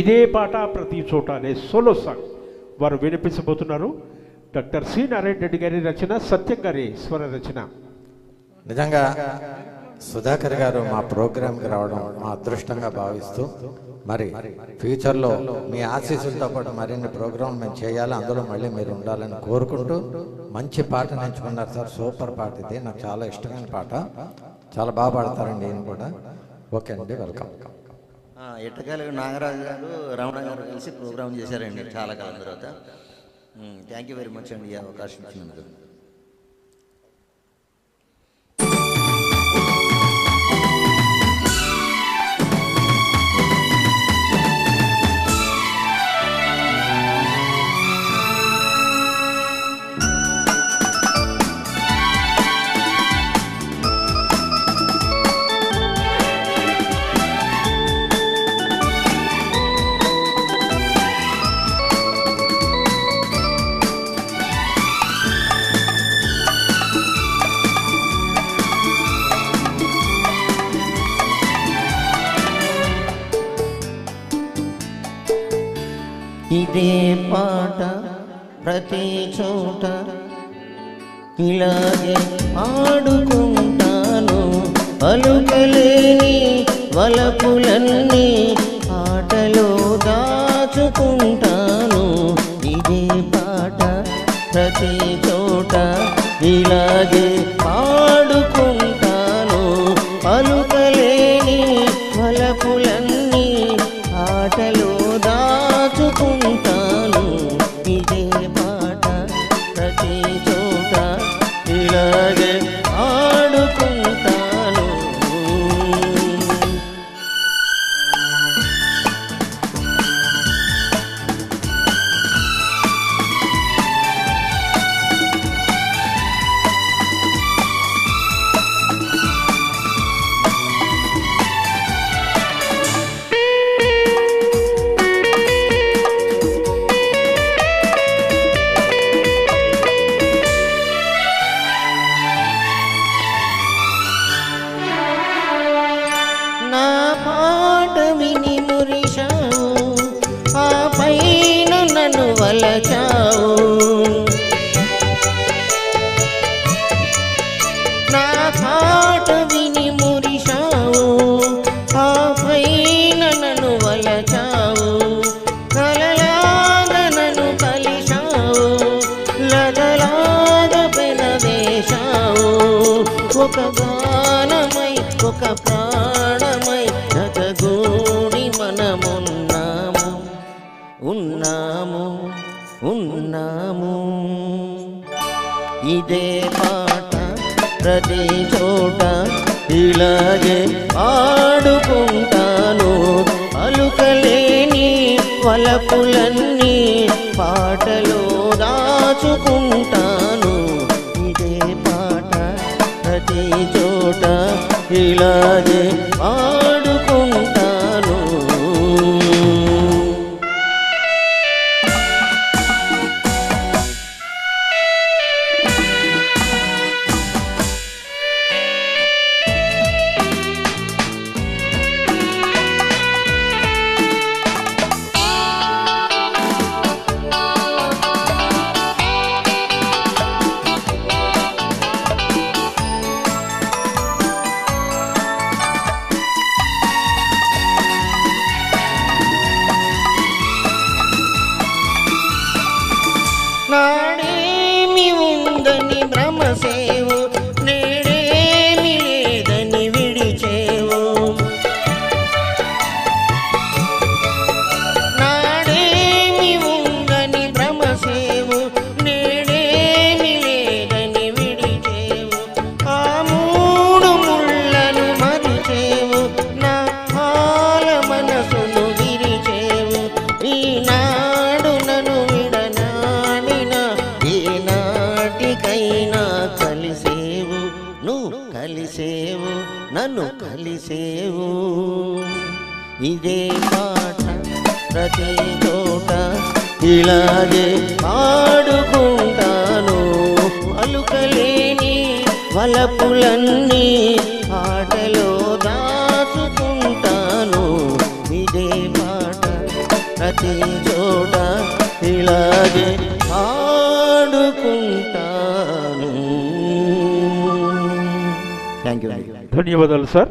ఇదే పాట ప్రతి చోట అనే సోలో సాంగ్ వారు వినిపించబోతున్నారు. Doctor C. నారాయణ రెడ్డి గారి రచన సత్యం గారి స్వర రచన. నిజంగా సుధాకర్ గారు మా ప్రోగ్రాంకి రావడం మా అదృష్టంగా భావిస్తూ మరి ఫ్యూచర్లో మీ ఆశీస్సులతో పాటు మరిన్ని ప్రోగ్రాం మేము చేయాలి అందులో మళ్ళీ మీరు ఉండాలని కోరుకుంటూ మంచి పాట నేర్చుకున్నారు సార్. సూపర్ పాట ఇది. నాకు చాలా ఇష్టమైన పాట. చాలా బాగా పాడతారండి నేను కూడా. ఓకే అండి వెల్కమ్. ఎట్టకాలు నాగరాజు గారు రమణ గారు కలిసి ప్రోగ్రామ్ చేశారండి చాలా కాలం తర్వాత. థ్యాంక్ యూ వెరీ మచ్ అండి ఈ అవకాశం ఇచ్చినందుకు. ఇదే పాట ప్రతి చోట ఇలాగే ఆడుకుంటాను. అలుకలేని వలపులన్నీ ఆటలో దాచుకుంటాను. ఇదే పాట ప్రతి చోట ఇలాగే ఇదే పాట ప్రతి చోట ఇలాగే ఆడుకుంటాను పలుకలేని వలపులన్నీ పాటలో దాచుకుంటాను. ఇదే పాట ప్రతి చోట ఇలాగే ఆడుకుంటాను मि भ्रमसे నన్ను కలిసేవు. ఇదే పాట ప్రతి చోట ఇలాగే పాడుకుంటాను. అలుకలేని వలపులన్నీ పాటలో దాచుకుంటాను. ఇదే పాట ప్రతి చోట ఇలాగే ఆడుకుంటాను థ్యాంక్ యూ ధన్యవాదాలు సార్